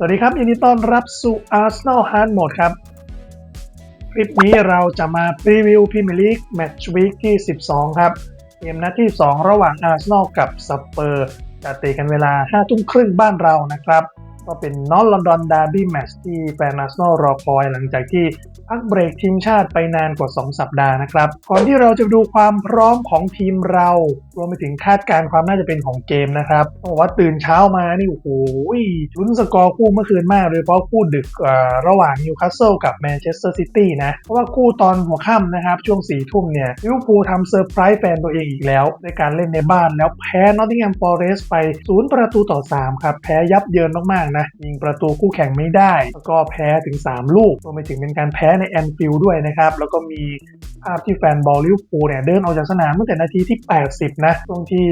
สวัสดีครับยินดีต้อนรับสู่ Arsenal Hard Mode ครับ คลิปนี้เราจะมาพรีวิวพรีเมียร์ลีกแมตช์วีคที่ 12 ครับ เกมนัดที่ 2 ระหว่าง Arsenal กับสเปอร์จะเตะกันเวลา 5 ทุ่มครึ่งบ้านเรานะครับ ก็เป็นนอตลอนดอนดาร์บี้แมตช์ที่แฟนอาร์เซนอลรอคอยหลังจากที่ พักเบรกทีมชาติไปนานกว่า 2 สัปดาห์นะครับ ก่อนที่เราจะดูความพร้อมของทีมเรา รวมไปถึงคาดการณ์ความน่าจะเป็นของเกมนะครับบอกว่าตื่นเช้ามานี่โอ้โหชุนสกอร์คู่เมื่อคืนมากโดยเฉพาะคู่ดึกระหว่างนิวคาสเซิลกับแมนเชสเตอร์ซิตี้นะ เพราะว่าคู่ตอนหัวค่ำนะครับ ช่วง4ทุ่มเนี่ยลิเวอร์พูลทำเซอร์ไพรส์แฟนตัวเองอีกแล้ว ในการเล่นในบ้านแล้วแพ้นอตติงแฮมฟอเรสต์ไป 0 ประตูต่อ 3 ครับ แพ้ยับเยินมากๆนะยิงประตูคู่แข่งไม่ได้แล้วก็แพ้ถึง 3 ลูกรวมไปถึงเป็นการแพ้ในแอนฟิลด์ด้วยนะครับ แล้วก็มี ภาพที่แฟนบอลลิเวอร์พูลเนี่ยเดินออกจากสนามตั้งแต่นาทีที่ 80 นะช่วงที่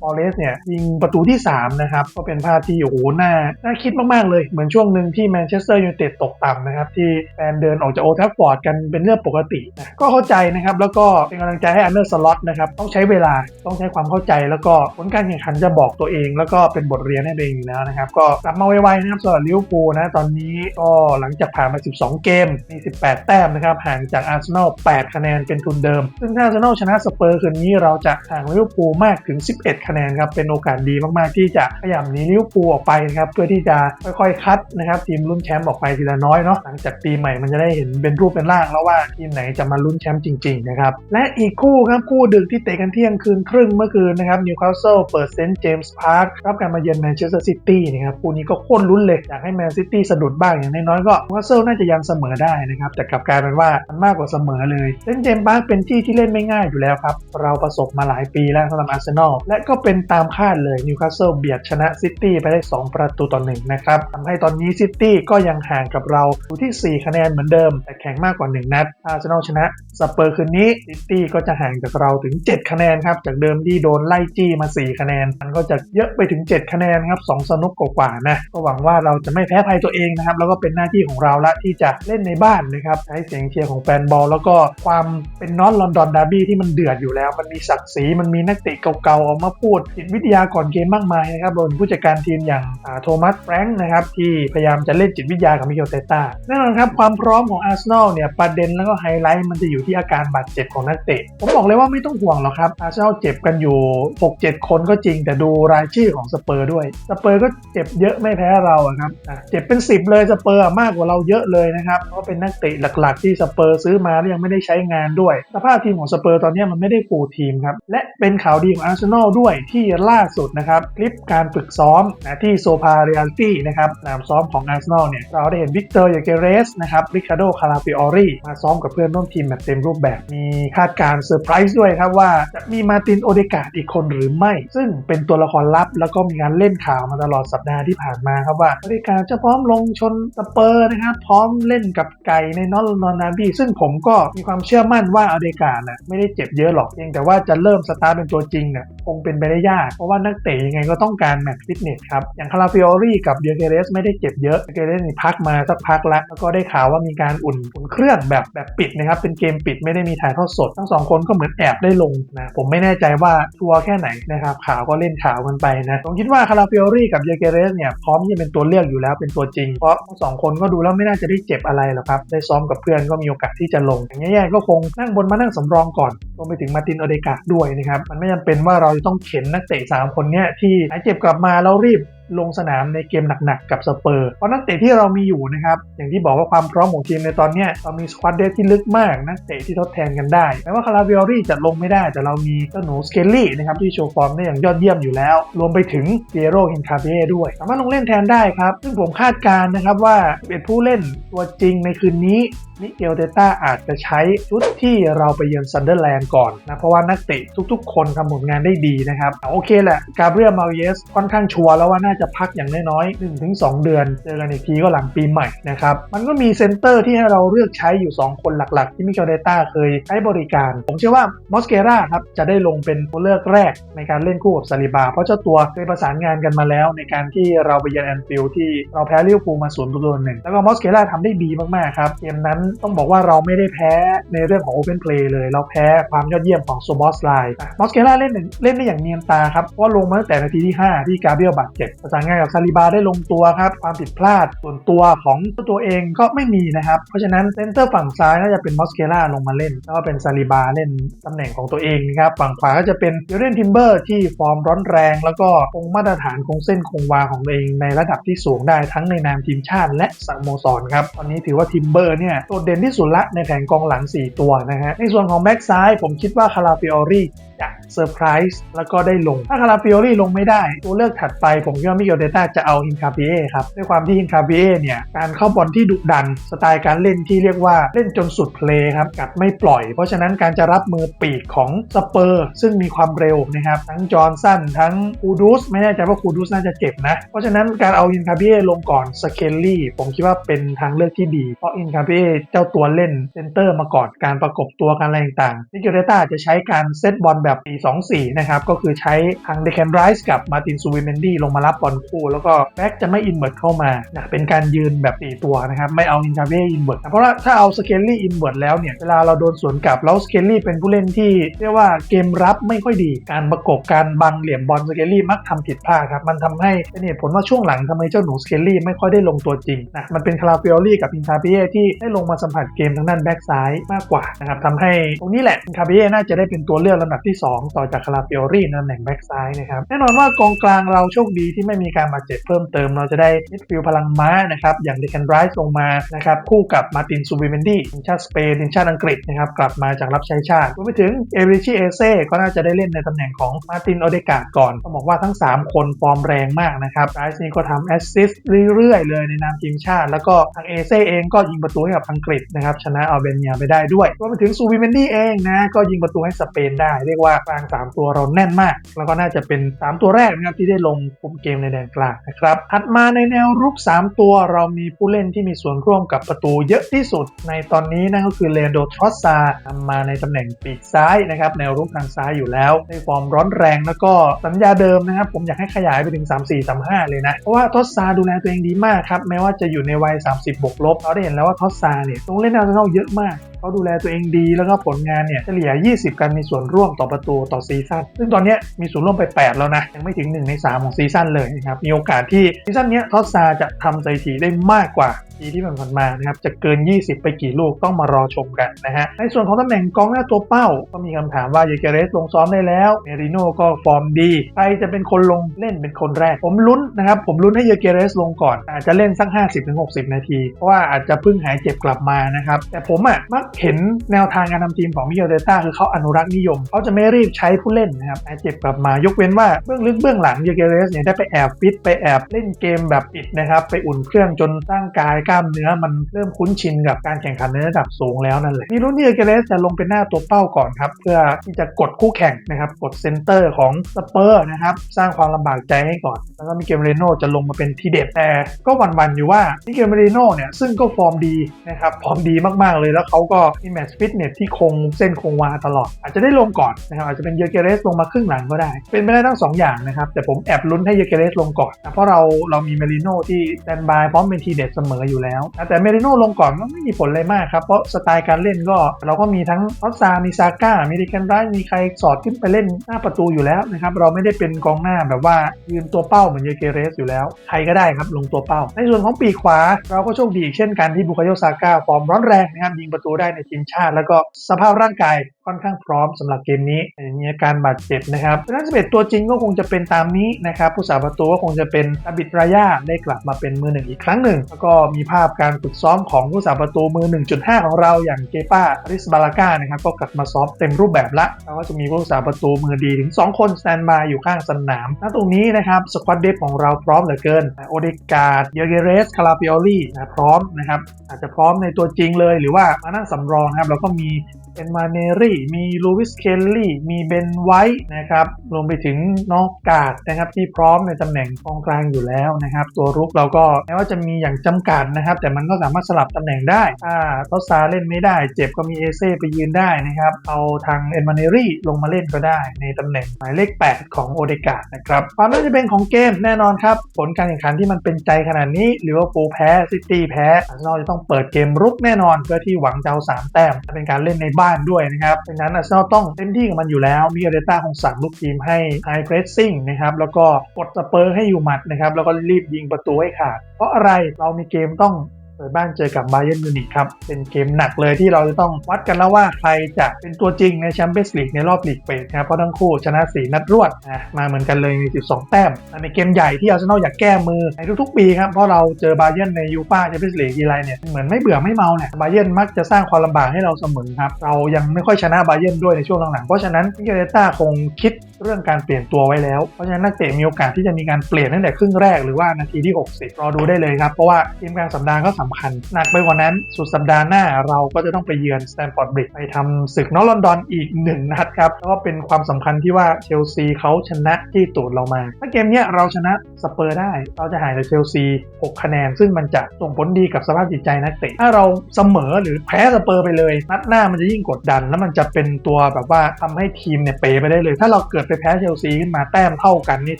ฟอเรส์เนี่ยยิงประตูที่ 3 นะครับ ก็เป็นภาพที่โอ้โหน่าน่าคิดมาก ๆ เลย เหมือนช่วงหนึ่งที่แมนเชสเตอร์ยูไนเต็ดตกต่ำนะครับ ที่แฟนเดินออกจากโอทัฟฟอร์ดกันเป็นเรื่องปกตินะก็เข้าใจนะครับ แล้วก็เป็นกำลังใจให้อันเดอร์สล็อตนะครับ ต้องใช้เวลาต้องใช้ความเข้าใจแล้วก็ผลการแข่งขันจะบอกตัวเอง แล้วก็เป็นบทเรียนให้ตัวเองอยู่แล้วนะครับก็กลับมาไวๆนะครับสำหรับลิเวอร์พูลนะตอนนี้ก็หลังจากผ่านมา 12 เกมมี 18 แต้มนะครับห่างจากอาร์เซนอล 8 คะแนนเป็นทุนเดิม ซึ่งถ้าอาร์เซนอลชนะสเปอร์คืนนี้เราจะห่างลิเวอร์พูลมากถึง 11 คะแนนครับเป็นโอกาสดีมากๆที่จะขยับหนีลิเวอร์พูลออกไปนะครับเพื่อที่จะค่อยๆคัดนะครับทีมลุ้นแชมป์ออกไปทีละน้อยเนาะหลังจากปีใหม่มันจะได้เห็นเป็นรูปเป็นร่างแล้วว่าทีมไหนจะมาลุ้นแชมป์จริงๆนะครับและอีกคู่ครับคู่ดึกที่เตะกันเที่ยงคืนครึ่งเมื่อคืนนะครับนิวคาสเซิลเปิดเซนต์เจมส์พาร์ครับการมาเยือนแมนเชสเตอร์ซิตี้นะครับคู่นี้ก็โค่นลุ้นเลยอยากให้แมนซิตี้สะดุดบ้างอย่างน้อยๆก็นิวคาสเซิลน่าจะยังเสมอได้นะครับแต่กลับกลายเป็นว่ามันมากกว่าเสมอเลยเซนต์เจมส์พาร์คเป็นที่ที่เล่นไม่ง่ายอยู่แล้วครับ เราประสบมาหลายปีแล้วสำหรับอาร์เซนอลและก็เป็นตามคาดเลยนิวคาสเซิลเบียดชนะซิตี้ไปได้ 2 ประตูต่อหนึ่งนะครับทำให้ตอนนี้ซิตี้ก็ยังห่างกับเราอยู่ที่ 4 คะแนนเหมือนเดิม แต่แข่งมากกว่า 1 นัดอาร์เซนอลชนะสเปอร์คืนนี้ซิตี้ก็จะห่างจากเราถึง 7 คะแนนครับจากเดิมที่โดนไล่จี้มา 4 คะแนน มันก็จะเยอะไปถึง 7 คะแนนครับสองสนุกกว่าๆนะก็หวังว่าเราจะไม่แพ้ภัยตัวเองนะครับแล้วก็เป็นหน้าที่ของเราละที่จะเล่นในบ้านนะครับใช้เสียงเชียร์ของแฟนบอลแล้วก็ความเป็นนอตลอนดอนดาร์บี้ที่มันเดือดอยู่แล้ว มันมีศักดิ์ศรีมันมีนักเตะเก่าๆออกมาพูดจิตวิทยาก่อนเกมมากมายนะครับรวมผู้จัดการทีมอย่างโทมัสแฟรงค์นะครับที่พยายามจะเล่นจิตวิทยากับมิเกลเตต้าแน่นอนครับความพร้อมของอาร์เซนอลเนี่ยประเด็นแล้วก็ไฮไลท์มันจะอยู่ที่อาการบาดเจ็บของนักเตะ ผมบอกเลยว่าไม่ต้องห่วงหรอกครับอาร์เซนอลเจ็บกันอยู่ 6-7 คนก็จริงแต่ดูรายชื่อของสเปอร์ด้วยสเปอร์ก็เจ็บเยอะไม่แพ้เราครับเจ็บเป็น 10 เลยสเปอร์มากกว่าเราเยอะเลยนะครับเพราะเป็นนักเตะหลักๆ ที่สเปอร์ซื้อมาแล้วยังไม่ได้ใช้งานด้วย สภาพทีมของสเปอร์ตอนนี้มันไม่ได้ฟูทีมครับ และเป็นข่าวดีของอาร์เซนอลด้วยที่ล่าสุดนะครับคลิปการฝึกซ้อมนะที่โซพาเรียลตี้นะครับสนามซ้อมของอาร์เซนอลเนี่ยเราได้เห็นวิกเตอร์ยาเกเรสนะครับริคาโดคาราปิออรีมาซ้อมกับเพื่อนร่วมทีมแบบเต็มรูปแบบ มีคาดการเซอร์ไพรส์ด้วยครับว่าจะมีมาตินโอเดกาดอีกคนหรือไม่ ซึ่งเป็นตัวละครลับ แล้วก็มีการเล่นข่าวมาตลอดสัปดาห์ที่ผ่านมาครับว่าโอเดกาดจะพร้อมลงชนสเปอร์นะครับพร้อมเล่นกับไก่ในนอตนอนนาบีซึ่งผมก็มีความเชื่อมั่นว่าอเดกาดน่ะไม่ได้เจ็บเยอะหรอกเองแต่ว่าจะเริ่มสตาร์ทเป็นตัวจริงเนี่ย งเป็นไปได้ยาก เพราะว่านักเตะยังไงก็ต้องการแมตช์ฟิตเนสครับ อย่างคาราฟิออรี่กับเดียเกเรสไม่ได้เจ็บเยอะเดียเกเรสมีพักมาสักพักแล้วแล้วก็ได้ข่าวว่ามีการอุ่นอุ่นเครื่องแบบแบบปิดนะครับ เป็นเกมปิดไม่ได้มีถ่ายทอดสด ทั้งสองคนก็เหมือนแอบได้ลงนะผมไม่แน่ใจว่าชัวร์แค่ไหนนะครับข่าวก็เล่นข่าวกันไปนะผมคิดว่าคาราฟิออรี่กับเดียเกเรสเนี่ยพร้อมที่จะเป็นตัวเลือกอยู่แล้วเป็นตัวจริงเพราะทั้งสองคนก็ดูแล้วไม่น่าจะได้เจ็บอะไรหรอกครับได้ซ้อมกับเพื่อนก็มีโอกาสที่จะลงอย่างแย่ๆก็คงนั่งบนมานั่งสำรองก่อน วมไปถึงมาตินอเดกาด้วยนะครับ มันไม่จำเป็นว่าเราจะต้องเข็นนักเตะ 3 คนเนี้ยที่หายเจ็บกลับมาแล้วรีบลงสนามในเกมหนักๆ กับสเปอร์ เพราะนักเตะที่เรามีอยู่นะครับ อย่างที่บอกว่าความพร้อมของทีมในตอนนี้เรามีสควอตเดที่ลึกมาก นักเตะที่ทดแทนกันได้แม้ว่าคาราเวลรี่จะลงไม่ได้ แต่เรามีเจ้าหนูสเกลลี่นะครับที่โชว์ฟอร์มได้อย่างยอดเยี่ยมอยู่แล้ว รวมไปถึงเปียโรฮินคาเบ้ด้วย สามารถลงเล่นแทนได้ครับ ซึ่งผมคาดการณ์นะครับว่าเป็นผู้เล่นตัวจริงในคืนนี้ มิเกลเตต้าอาจจะใช้ชุดที่เราไปเยือนซันเดอร์แลนด์ก่อนนะ เพราะว่านักเตะทุกๆ คนทำผลงานได้ดีนะครับโอเคแหละกาเบรียลมาเยสค่อนข้างชัวร์แล้วว่าน่าจะพักอย่างน้อยๆ1-2 เดือน เจอกันอีกทีก็หลังปีใหม่นะครับ มันก็มีเซนเตอร์ที่ให้เราเลือกใช้อยู่ 2 คนหลักๆ ที่มิเกลเตต้าเคยใช้บริการ ผมเชื่อว่ามอสเกราครับจะได้ลงเป็นตัวเลือกแรกในการเล่นคู่กับซาลิบา เพราะเจ้าตัวเคยประสานงานกันมาแล้ว ในการที่เราไปเยือนแอนฟิลด์ที่เราแพ้ลิเวอร์พูลมา0ูนย์ประตูหนึ่งแล้วก็มอสเกราทำได้ดีมากๆครับเกมนั้นต้องบอกว่าเราไม่ได้แพ้ในเรื่องของ Open Play เลย เราแพ้ความยอดเยี่ยมของโซบอสไลน์มอสเกล่าเล่นเล่นได้อย่างเนียนตาครับ เพราะว่าลงมาตั้งแต่นาทีที่ 5 ที่กาเบรียลบาดเจ็บประสานงานกับซาลิบาได้ลงตัวครับ ความผิดพลาดส่วนตัวของตัวเองก็ไม่มีนะครับ เพราะฉะนั้นเซนเตอร์ฝั่งซ้ายน่าจะเป็นมอสเกล่าลงมาเล่นแล้วก็เป็นซาลิบาเล่นตำแหน่งของตัวเองนะครับฝั่งขวาก็จะเป็นเดเรนทิมเบอร์ที่ฟอร์มร้อนแรง แล้วก็คงมาตรฐานคงเส้นคงวาของตัวเองในระดับที่สูงได้ทั้งในนามทีมชาติ และสโมสรครับตอนนี้ถือว่าทิมเบอร์เนี่ยโดดเด่นที่สุดละในแผงกองหลัง 4 ตัวนะฮะในส่วนของแบ็กซ้ายผมคิดว่าคาราฟิออรี่ จะเซอร์ไพรส์แล้วก็ได้ลง ถ้าคาราฟิโอรี่ลงไม่ได้ ตัวเลือกถัดไปผมคิดว่ามิเกลเดต้าจะเอาฮินคาเบียครับ ด้วยความที่ฮินคาเบียเนี่ย การเข้าบอลที่ดุดัน สไตล์การเล่นที่เรียกว่าเล่นจนสุดเพลย์ครับกัดไม่ปล่อย เพราะฉะนั้นการจะรับมือปีกของสเปอร์ซึ่งมีความเร็วนะครับทั้งจอร์นสันทั้งคูดูสไม่แน่ใจว่าคูดูสน่าจะเจ็บนะ เพราะฉะนั้นการเอาฮินคาเบียลงก่อนสเคลลี่ผมคิดว่าเป็นทางเลือกที่ดี เพราะฮินคาเบียเจ้าตัวเล่นเซนเตอร์มาก่อนการประกบตัวการอะไรต่างๆมิเกลเดต้าจะใช้การเซตบอลแบบปี 2 4 นะครับ ก็คือใช้ทางเดค a นไรส์กับมาตินซูวิเมนดี้ลงมารับบอลคู่ แล้วก็แบ็กจะไม่อินเวิร์ดเข้ามานะเป็นการยืนแบบ 4 ตัวนะครับ ไม่เอาอินคาเบ้อินเวิร์ดเพราะว่าถ้าเอาสเกลลี่อินเวิร์ดแล้วเนี่ย เวลาเราโดนสวนกลับ แล้วสเกลลี่เป็นผู้เล่นที่เรียกว่าเกมรับไม่ค่อยดีการประกบการบังเหลี่ยมบอลสเกลลี่มักทำผิดพลาดครับมันทำให้เป็นเหตุผลว่าช่วงหลังทำไมเจ้าหนูสเกลลี่ไม่ค่อยได้ลงตัวจริงนะมันเป็นคาราฟิโอลี่กับอินคาเบ้ที่ได้ลงมาสัมผัสเกมทางด้านแบ็กซ้ายมากกว่านะครับทำให้ตรงนี้แหละอินคาเบ้น่าจะได้เป็นตัวเลือกลำดับที่2 ต่อจากคาราฟิโอลี่ในตำแหน่งแบ็กซ้ายนะครับแน่นอนว่ากองกลางเราโชคดีที่ไม่มีการบาดเจ็บเพิ่มเติม เราจะได้มิดฟิลด์พลังม้านะครับอย่างเดคันไรส์ลงมานะครับคู่กับมาตินซูบิเมนดี้ทีมชาติสเปนทีมชาติอังกฤษนะครับกลับมาจากรับใช้ชาติรวมไปถึงเอริชิเอเซ่ก็น่าจะได้เล่นในตำแหน่งของมาตินโอเดกาก่อนต้องบอกว่าทั้ง 3 คนฟอร์มแรงมากนะครับไรส์นี่ก็ทำแอสซิสต์เรื่อยๆ เลยในนามทีมชาติ แล้วก็ทางเอเซ่เองก็ยิงประตูให้กับอังกฤษนะครับชนะอัลเบเนียไปได้ด้วยรวมไปถึงซูบิเมนดี้เองนะก็ยิงประตูให้สเปนได้เรียกว่ากลางสามตัวเราแน่นมาก แล้วก็น่าจะเป็น 3 ตัวแรกนะครับที่ได้ลงคุมเกมในแดนกลางนะครับถัดมาในแนวรุก 3 ตัวเรามีผู้เล่นที่มีส่วนร่วมกับประตูเยอะที่สุด ในตอนนี้นั่นก็คือเลนโดทรอสซานำมาในตำแหน่งปีกซ้ายนะครับแนวรุกทางซ้ายอยู่แล้วในฟอร์มร้อนแรงแล้วก็สัญญาเดิมนะครับผมอยากให้ขยายไปถึง 3 4 3 5 เลยนะ เพราะว่าทอสซาดูแลตัวเองดีมากครับแม้ว่าจะอยู่ในวัย 30 บวกลบเราได้เห็นแล้วว่าทอสซาเนี่ยต้องเล่นอาร์เซนอลเยอะมาก เขาดูแลตัวเองดีแล้วก็ผลงานเนี่ยเฉลี่ย 20การมีส่วนร่วมต่อประตูต่อซีซั่นซึ่งตอนนี้มีส่วนร่วมไป 8 แล้วนะยังไม่ถึง 1 ใน 3 ของซีซั่นเลยนะครับมีโอกาสที่ซีซั่นนี้ทอสซาจะทำสถิติได้มากกว่าปีที่ผ่านมานะครับจะเกิน 20 ไปกี่ลูกต้องมารอชมกันนะฮะในส่วนของตำแหน่งกองหน้าตัวเป้า ก็มีคำถามว่าเยเกเรสลงซ้อมได้แล้วเมริโน่ก็ฟอร์มดีใครจะเป็นคนลงเล่นเป็นคนแรก ผมลุ้นนะครับผมลุ้นให้เยเกเรสลงก่อนอาจจะเล่นสัก 50-60 นาที เพราะว่าอาจจะเพิ่งหายเจ็บกลับมานะครับแต่ผมอะมักเห็นแนวทางการทำทีมของมิเกลเดต้าคือเขาอนุรักษ์นิยมเขาจะไม่รีบใช้ผู้เล่นนะครับหายเจ็บกลับมายกเว้นว่าเบื้องลึกเบื้องหลังเยเกเรสเนี่ยได้ไปแอบฟิตไปแอบเล่นเกมแบบปิดนะครับไปอุ่นเครื่องจนร่างกายกล้ามเนื้อมันเริ่มคุ้นชินกับการแข่งขันในระดับสูงแล้วนั่นแหละมีรุ่นเยเกเรสจะลงเป็นหน้าตัวเป้าก่อนครับเพื่อที่จะกดคู่แข่งนะครับกดเซนเตอร์ของสเปอร์นะครับสร้างความลำบากใจให้ก่อน แล้วก็มิเกลเมเรโน่จะลงมาเป็นทีเด็ดแต่ก็หวันๆอยู่ว่ามิเกลเมเรโน่เนี่ยซึ่งก็ฟอร์มดีนะครับฟอร์มดีมากๆเลยแล้วเขาก็มีแมตช์ฟิตเนสที่คงเส้นคงวาตลอด อาจจะได้ลงก่อนนะครับอาจจะเป็นเยเกเรสลงมาครึ่งหลังก็ได้ เป็นไปได้ทั้งสองอย่างนะครับ แต่ผมแอบลุ้นให้เยเกเรสลงก่อนนะเพราะเราเรามีเมริโน่ที่แตนบายพร้อมเป็นทีเด็ดเสมออยู่แล้ว แต่เมริโน่ลงก่อนมันไม่มีผลอะไรมากครับเพราะสไตล์การเล่นก็เราก็มีทั้งออสซามีซาก้ามีดิแคนไรมีใครสอดขึ้นไปเล่นหน้าประตูอยู่แล้วนะครับเราไม่ได้เป็นกองหน้าแบบว่ายืนตัวเป้าเหมือนเยเกเรสอยู่แล้วใครก็ได้ครับลงตัวเป้า ในส่วนของปีกขวา เราก็โชคดีเช่นกันที่บุคโยซาก้าฟอร์มร้อนแรงนะครับยิงประตูได้ในทีมชาติ แล้วก็สภาพร่างกาย ค่อนข้างพร้อมสำหรับเกมนี้มีอาการบาดเจ็บนะครับดังนั้น11ตัวจริงก็คงจะเป็นตามนี้นะครับผู้สาประตูก็คงจะเป็นอาบิดรายาได้กลับมาเป็นมือหนึ่งอีกครั้งหนึ่ง แล้วก็มีภาพการฝึกซ้อมของผู้สาประตูมือ 1.5 ของเราอย่างเกป้าริสบาลาก้านะครับก็กลับมาซ้อมเต็มรูปแบบละแล้วก็จะมีผู้สาประตูมือดีถึง 2 คนสแตนบายอยู่ข้างสนามณตรงนี้นะครับสควอตเดฟของเราพร้อมเหลือเกินโอเดกาดเยเกเรสคาราปิโอลี่นะพร้อมนะครับอาจจะพร้อมในตัวจริงเลยหรือว่ามานั่งสำรองนะครับเราก็มี เอ็นมาเนรี่ มีลูวิสเคลลี่ มีเบนไวท์นะครับ รวมไปถึงนอกกาดนะครับที่พร้อมในตำแหน่งกองกลางอยู่แล้วนะครับ ตัวรุกเราก็แม้ว่าจะมีอย่างจำกัดนะครับ แต่มันก็สามารถสลับตำแหน่งได้ถ้าทอสซาเล่นไม่ได้ เจ็บก็มีเอเซ่ไปยืนได้นะครับ เอาทางเอ็นมาเนรี่ลงมาเล่นก็ได้ในตำแหน่งหมายเลข 8 ของโอเดกานะครับความน่าจะเป็นของเกมแน่นอนครับ ผลการแข่งขันที่มันเป็นใจขนาดนี้หรือว่าฟูลแพ้ซิตี้แพ้อาร์เซนอลจะต้องเปิดเกมรุกแน่นอนเพื่อที่หวังจะเอาสามแต้มและเป็นการเล่นในบ้านด้วยนะครับดังนั้นอาร์เซนอลต้องเต็มที่กับมันอยู่แล้วมีอาร์เตต้าคงสั่งลูกทีมให้ไฮเพรสซิ่งนะครับแล้วก็กดสเปอร์ให้อยู่หมัดนะครับแล้วก็รีบยิงประตูให้ขาด เพราะอะไรเรามีเกมต้อง ปิดบ้านเจอกับบาเยนมิวนิกครับ เป็นเกมหนักเลยที่เราจะต้องวัดกันแล้วว่าใครจะเป็นตัวจริงในแชมเปี้ยนส์ลีกในรอบลีกเฟสนะเพราะทั้งคู่ชนะ 4 นัดรวดนะมาเหมือนกันเลยใน12 แต้มในเกมใหญ่ที่อาร์เซนอลอยากแก้มือในทุกๆ ปีครับ เพราะเราเจอบาเยนในยูฟ่าแชมเปี้ยนส์ลีกทีไรเนี่ยเหมือนไม่เบื่อไม่เมาเนี่ยบาเยนมักจะสร้างความลำบากให้เราเสมอครับเรายังไม่ค่อยชนะบาเยนด้วยในช่วงหลังๆเพราะฉะนั้นมิเกเลต้าคงคิด เรื่องการเปลี่ยนตัวไว้แล้ว เพราะฉะนั้นนักเตะมีโอกาสที่จะมีการเปลี่ยนตั้งแต่ครึ่งแรกหรือว่านาทีที่ 60 รอดูได้เลยครับ เพราะว่าเกมกลางสัปดาห์ก็สำคัญ หนักไปกว่านั้นสุดสัปดาห์หน้าเราก็จะต้องไปเยือนสแตนฟอร์ดบริดจ์ไปทำศึกนอร์ลอนดอนอีกหนึ่งนัดครับแล้วก็เป็นความสำคัญที่ว่าเชลซีเขาชนะที่ตูดเรามา ถ้าเกมเนี้ยเราชนะสเปอร์ได้ เราจะหางจากเชลซี 6 คะแนน ซึ่งมันจะส่งผลดีกับสภาพจิตใจนักเตะถ้าเราเสมอหรือแพ้สเปอร์ไปเลย นัดหน้ามันจะยิ่งกดดัน แล้วมันจะเป็นตัวแบบว่าทำให้ทีมเนี่ยเปไปได้เลย ถ้าเราเกิดไปแพ้เชลซีขึ้นมาแต้มเท่ากันนี่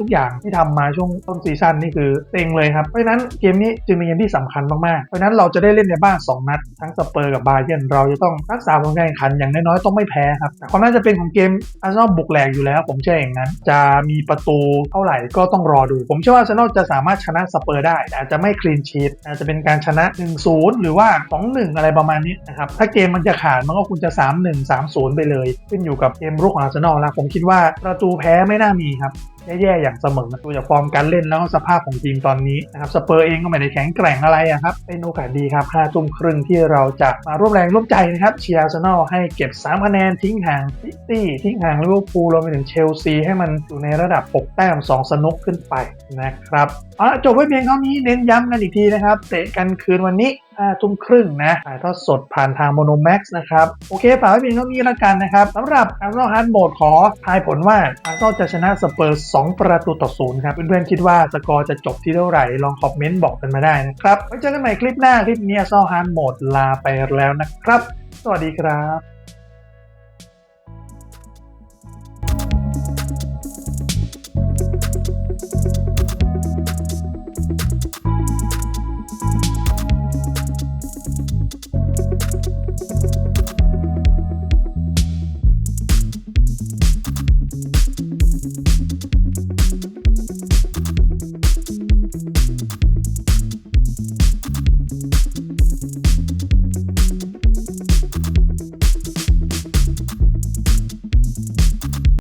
ทุกอย่างที่ทำมาช่วงต้นซีซั่นนี่คือเต็งเลยครับ เพราะฉะนั้นเกมนี้จึงเป็นเกมที่สำคัญมากๆ เพราะฉะนั้นเราจะได้เล่นในบ้าน 2 นัด ทั้งสเปอร์กับบาเยนเราจะต้องรักษาผลการแข่งขันอย่างน้อยๆต้องไม่แพ้ครับแต่ความน่าจะเป็นของเกมอาร์เซนอลบุกแหลกอยู่แล้ว ผมเชื่ออย่างนั้น จะมีประตูเท่าไหร่ก็ต้องรอดู ผมเชื่อว่าอาร์เซนอลจะสามารถชนะสเปอร์ได้แต่อาจจะไม่คลีนชีตอาจจะเป็นการชนะ 1-0 หรือว่า 2-1 อะไรประมาณนี้นะครับถ้าเกมมันจะขาดมันก็คุณจะ 3-1 3-0 ไปเลย ขึ้นอยู่กับเกมรุกของอาร์เซนอลแล้วผมคิดว่าประตูแพ้ไม่น่ามีครับ แย่ๆอย่างเสมอดูจากฟอร์มการเล่นแล้วสภาพของทีมตอนนี้นะครับสเปอร์เองก็ไม่ได้แข็งแกร่งอะไระครับเป็นโอกาสดีครับ5ทุ่มครึ่งที่เราจะมาร่วมแรงร่วมใจนะครับเชียร์อาร์เซนอลให้เก็บ 3 คะแนนทิ้งห่างซิตี้ทิ้งห่างลิเวอร์พูลรวมไปถึงเชลซีให้มันอยู่ในระดับ 6 แต้ม 2 สนุกขึ้นไปนะครับเอาละจบไว้เพียงเท่านี้เน้นย้ำกันอีกทีนะครับ เตะกันคืนวันนี้5ทุ่มครึ่งนะถ่ายทอดสดผ่านทางโมโนแม็กซ์นะครับ โอเคฝากไว้เพียงเท่านี้แล้วกันนะครับสำหรับอาร์เซนอลฮาร์ดโหมดขอทายผลว่าอาร์เซนอลจะชนะสเปอร์2 ประตูต่อศูนย์ครับ เพื่อนๆ คิดว่าสกอร์จะจบที่เท่าไหร่ ลองคอมเมนต์บอกกันมาได้นะครับไว้เจอกันใหม่คลิปหน้า คลิปนี้ซอฮานโหมดลาไปแล้วนะครับ สวัสดีครับ